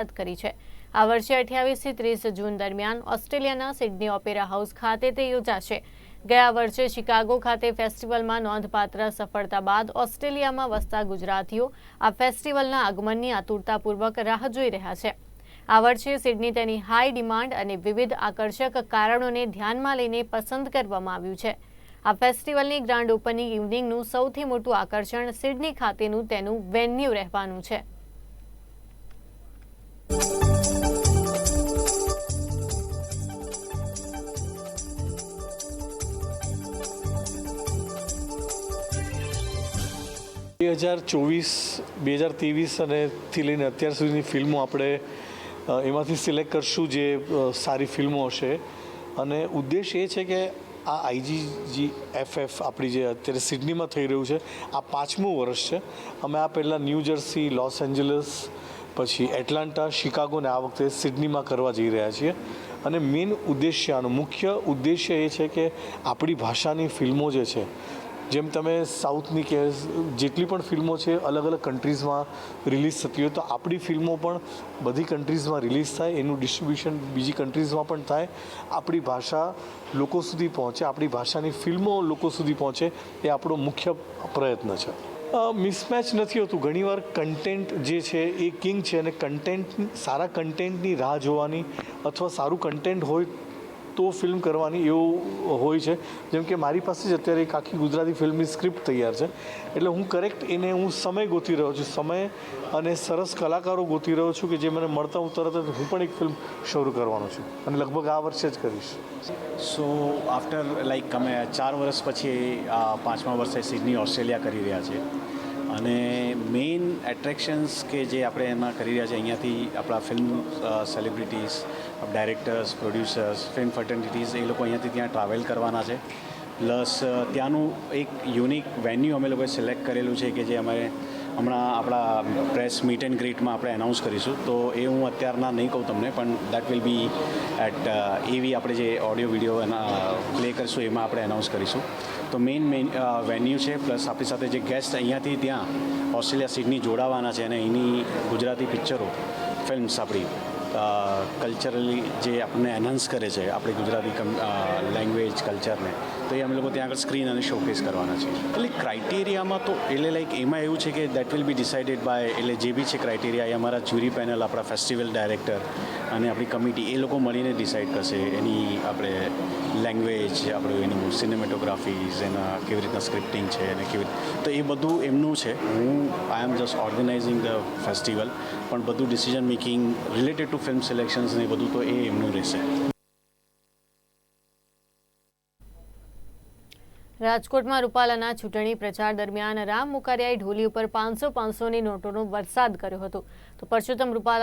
રદ કરી છે. આ વર્ષે અઠ્યાવીસથી ત્રીસ જૂન દરમિયાન ઓસ્ટ્રેલિયાના સિડની ઓપેરા હાઉસ ખાતે તે યોજાશે. ગયા વર્ષે શિકાગો ખાતે ફેસ્ટિવલમાં નોંધપાત્ર સફળતા બાદ ઓસ્ટ્રેલિયામાં વસતા ગુજરાતીઓ આ ફેસ્ટિવલના આગમનની આતુરતાપૂર્વક રાહ જોઈ રહ્યા છે. આ વર્ષે સિડની તેની હાઈ ડિમાન્ડ અને વિવિધ આકર્ષક કારણોને ધ્યાનમાં લઈને પસંદ કરવામાં આવ્યું છે. આ ફેસ્ટિવલની ગ્રાન્ડ ઓપનિંગ ઇવનિંગનું સૌથી મોટું આકર્ષણ સિડની ખાતેનું તેનું વેન્યુ રહેવાનું છે. બે હજાર ચોવીસ, બે હજાર ત્રેવીસ અને થી લઈને અત્યાર સુધીની ફિલ્મો આપણે એમાંથી સિલેક્ટ કરશું જે સારી ફિલ્મો હશે. અને ઉદ્દેશ એ છે કે આ આઈજીજી એફ આપણી જે અત્યારે સિડનીમાં થઈ રહ્યું છે, આ પાંચમું વર્ષ છે. અમે આ પહેલાં ન્યૂ જર્સી, લોસ એન્જલસ પછી એટલાન્ટા શિકાગો ને આ વખતે સિડનીમાં કરવા જઈ રહ્યા છીએ. અને મેઇન ઉદ્દેશ્ય, આનો મુખ્ય ઉદ્દેશ્ય એ છે કે આપણી ભાષાની ફિલ્મો જે છે, જેમ તમે સાઉથની કે જેટલી પણ ફિલ્મો છે અલગ અલગ કન્ટ્રીઝમાં રિલીઝ થતી હોય તો આપણી ફિલ્મો પણ બધી કન્ટ્રીઝમાં રિલીઝ થાય, એનું ડિસ્ટ્રીબ્યુશન બીજી કન્ટ્રીઝમાં પણ થાય. આપણી ભાષા લોકો સુધી પહોંચે, આપણી ભાષાની ફિલ્મો લોકો સુધી પહોંચે, એ આપણો મુખ્ય પ્રયત્ન છે. મિસમેચ નથી હોતું. ઘણીવાર કન્ટેન્ટ જે છે એ કિંગ છે અને કન્ટેન્ટ સારા કન્ટેન્ટની રાહ જોવાની અથવા સારું કન્ટેન્ટ હોય તો ફિલ્મ કરવાની એવું હોય છે. જેમ કે મારી પાસે જ અત્યારે એક આખી ગુજરાતી ફિલ્મની સ્ક્રિપ્ટ તૈયાર છે. એટલે હું કરેક્ટ એને હું સમય ગોતી રહ્યો છું. સમય અને સરસ કલાકારો ગોતી રહ્યો છું કે જે મને મળતા હું તરત જ હું પણ એક ફિલ્મ શરૂ કરવાનો છું. અને લગભગ આ વર્ષે જ કરીશ. સો આફ્ટર લાઈક અમે ચાર વર્ષ પછી પાંચમા વર્ષે સિડની ઓસ્ટ્રેલિયા કરી રહ્યા છે અને મેઇન એટ્રેક્શન્સ કે જે આપણે એમાં કરી રહ્યા છે, અહીંયાથી આપણા film celebrities directors producers film fraternities એ લોકો અહીંયાથી ત્યાં ટ્રાવેલ કરવાના છે. પ્લસ ત્યાંનું એક યુનિક વેન્યુ અમે લોકોએ સિલેક્ટ કરેલું છે કે જે અમે હમણાં આપણા પ્રેસ મીટ એન્ડ ગ્રીટમાં આપણે એનાઉન્સ કરીશું. તો એ હું અત્યારના નહીં કહું તમને, પણ દેટ વિલ બી એટ એવી આપણે જે ઓડિયો, વીડિયો એના, પ્લે કરીશું, એમાં આપણે એનાઉન્સ કરીશું. તો મેઇન મેઇન વેન્યુ છે, પ્લસ આપણી સાથે જે ગેસ્ટ અહીંયાથી ત્યાં ઓસ્ટ્રેલિયા, સિડની જોડાવાના છે અને એની ગુજરાતી પિક્ચરો ફિલ્મ્સ આપણી. કલ્ચરલી જે આપણને એનહાન્સ કરે છે, આપણી ગુજરાતી લેંગ્વેજ કલ્ચરને તો એ અમે લોકો ત્યાં આગળ સ્ક્રીન અને શોકેસ કરવાના છે એટલે ક્રાઇટેરિયામાં તો એટલે લાઈક એમાં એવું છે કે that will be decided by એટલે જે બી છે ક્રાઇટેરિયા એ અમારા જ્યુરી પેનલ આપણા ફેસ્ટિવલ ડાયરેક્ટર અને આપણી કમિટી એ લોકો મળીને ડિસાઇડ કરશે એની આપણે લેંગ્વેજ આપણું એનું સિનેમેટોગ્રાફીઝ એના કેવી રીતના સ્ક્રિપ્ટિંગ છે અને કેવી તો એ બધું એમનું છે. હું I am just organizing the festival પણ બધું decision making related to film selections ને બધું તો એ એમનું રહેશે રાજકોટમાં રૂપાલાના ચૂંટણી પ્રચાર દરમિયાન રામ મુકારિયાએ ઢોલી ઉપર પાંચસો પાંચસોની નોટોનો વરસાદ કર્યો હતો. તો પરસોત્તમ રૂપાલા